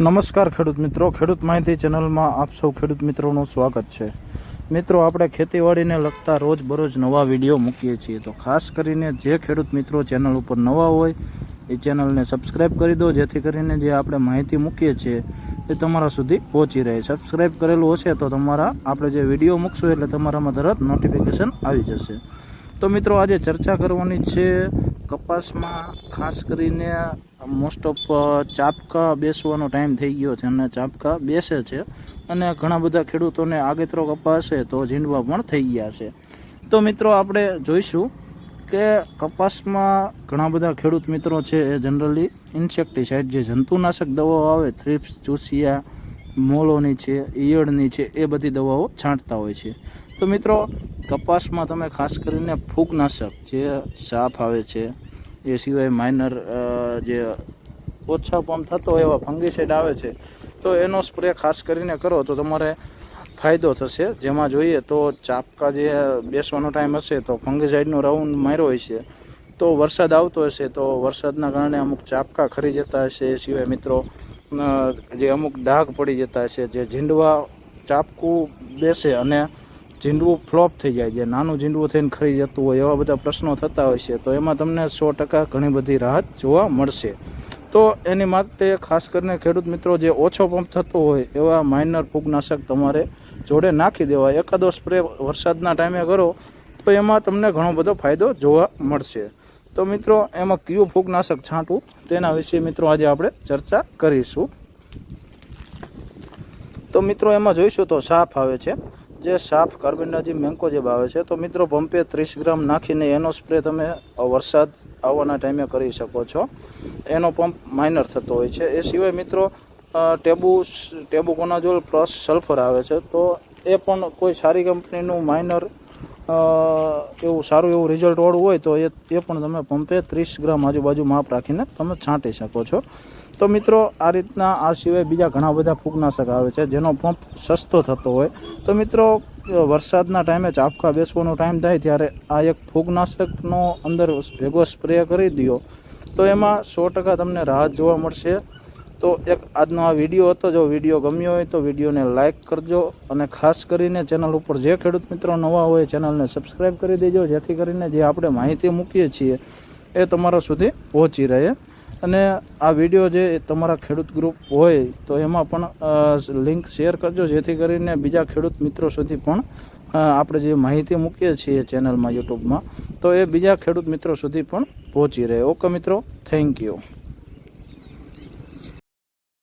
નમસ્કાર ખેડૂત મિત્રો. ખેડૂત માહિતી ચેનલમાં આપ સૌ ખેડૂત મિત્રોનું સ્વાગત છે. મિત્રો, આપણે ખેતીવાડીને લગતા રોજ બરોજ નવા વીડિયો મૂકીએ છીએ. તો ખાસ કરીને જે ખેડૂત મિત્રો ચેનલ ઉપર નવા હોય, એ ચેનલને સબસ્ક્રાઈબ કરી દો. જેથી કરીને જે આપણે માહિતી મૂકીએ છીએ, એ તમારા સુધી પહોંચી રહે. સબસ્ક્રાઈબ કરેલું હશે તો તમારા, આપણે જે વીડિયો મૂકશું, એટલે તમારામાં તરત નોટિફિકેશન આવી જશે. તો મિત્રો, આજે ચર્ચા કરવાની છે કપાસમાં ખાસ કરીને મોસ્ટ ઓફ ચાપકા બેસવાનો ટાઈમ થઈ ગયો છે અને ચાપકા બેસે છે અને ઘણા બધા ખેડૂતોને આગેતરો કપાસે તો ઝીંડવા પણ થઈ ગયા છે. તો મિત્રો આપણે જોઈશું કે કપાસમાં ઘણા બધા ખેડૂત મિત્રો છે એ જનરલી ઇન્સેક્ટિસાઇડ જે જંતુનાશક દવાઓ આવે થ્રિપ્સ ચૂસિયા, મોલોની છે, ઈયળની છે, એ બધી દવાઓ છાંટતા હોય છે. તો મિત્રો, કપાસમાં તમે ખાસ કરીને ફૂગનાશક જે સાફ આવે છે એ સિવાય માઇનર જે ઓછા પંપ થતો હોય એવા ફંગીસાઇડ આવે છે, તો એનો સ્પ્રે ખાસ કરીને કરો તો તમારે ફાયદો થશે. જેમાં જોઈએ તો ચાપકા જે બેસવાનો ટાઈમ હશે તો ફંગીસાઇડનો રાઉન્ડ માર્યો હોય છે. તો વરસાદ આવતો હશે તો વરસાદના કારણે અમુક ચાપકા ખરી જતા હશે. એ સિવાય મિત્રો જે અમુક ડાઘ પડી જતા હશે. જે ઝીંડવા ચાપકું બેસે અને ઝીંડવું ફ્લોપ થઈ જાય છે નાનું ઝીંડવું થઈને ખરી જતું હોય એવા બધા પ્રશ્નો થતા હોય છે, તો એમાં તમને સો ટકા ઘણી બધી રાહત જોવા મળશે. તો એની માટે ખાસ કરીને ખેડૂત મિત્રો, જે ઓછો પંપ થતો હોય એવા માઇનર ફૂગનાશક તમારે જોડે નાખી દેવા એકાદો સ્પ્રે વરસાદના ટાઈમે કરો, તો એમાં તમને ઘણો બધો ફાયદો જોવા મળશે. તો મિત્રો, એમાં કયું ફૂગનાશક છાંટવું, તેના વિશે મિત્રો આજે આપણે ચર્ચા કરીશું. તો મિત્રો, એમાં જોઈશું તો સાફ આવે છે. જે સાફ કાર્બનડાજી મેન્કોજેબ આવે છે, તો મિત્રો પંપે ત્રીસ ગ્રામ નાખીને એનો સ્પ્રે તમે વરસાદ આવવાના ટાઈમે કરી શકો છો. એનો પંપ માઇનર થતો હોય છે. એ સિવાય મિત્રો ટેબુ ટેબુ કોનાઝોલ પ્લસ સલ્ફર આવે છે, તો એ પણ કોઈ સારી કંપનીનું માઇનર એવું સારું એવું રિઝલ્ટ વાળું હોય તો એ એ પણ તમે પંપે ત્રીસ ગ્રામ આજુબાજુ માપ રાખીને તમે છાંટી શકો છો. તો મિત્રો, આ રીતના, આ સિવાય બીજા ઘણા બધા ફૂગનાશક આવે છે, જેનો પંપ સસ્તો થતો હોય. તો મિત્રો, વરસાદના ટાઈમે ચાપકા બેસવાનો ટાઈમ થાય ત્યારે આ એક ફૂગનાશકનો અંદર ભેગો સ્પ્રે કરી દો તો એમાં સો ટકા તમને રાહત જોવા મળશે. તો એક આજનો આ વીડિયો હતો. જો વીડિયો ગમ્યો હોય તો વિડીયોને લાઇક કરજો અને ખાસ કરીને ચેનલ ઉપર જે ખેડૂત મિત્રો નવા હોય ચેનલને સબસ્ક્રાઈબ કરી દેજો. જેથી કરીને જે આપણે માહિતી મૂકીએ છીએ એ તમારા સુધી પહોંચી રહે. અને આ વીડિયો જે તમારા ખેડૂત ગ્રુપ હોય તો એમાં પણ લિંક શેર કરજો. જેથી કરીને બીજા ખેડૂત મિત્રો સુધી પણ આપણે જે માહિતી મૂકીએ છીએ ચેનલમાં, યુટ્યુબમાં, તો એ બીજા ખેડૂત મિત્રો સુધી પણ પહોંચી રહે. ઓકે મિત્રો, થેન્ક યુ.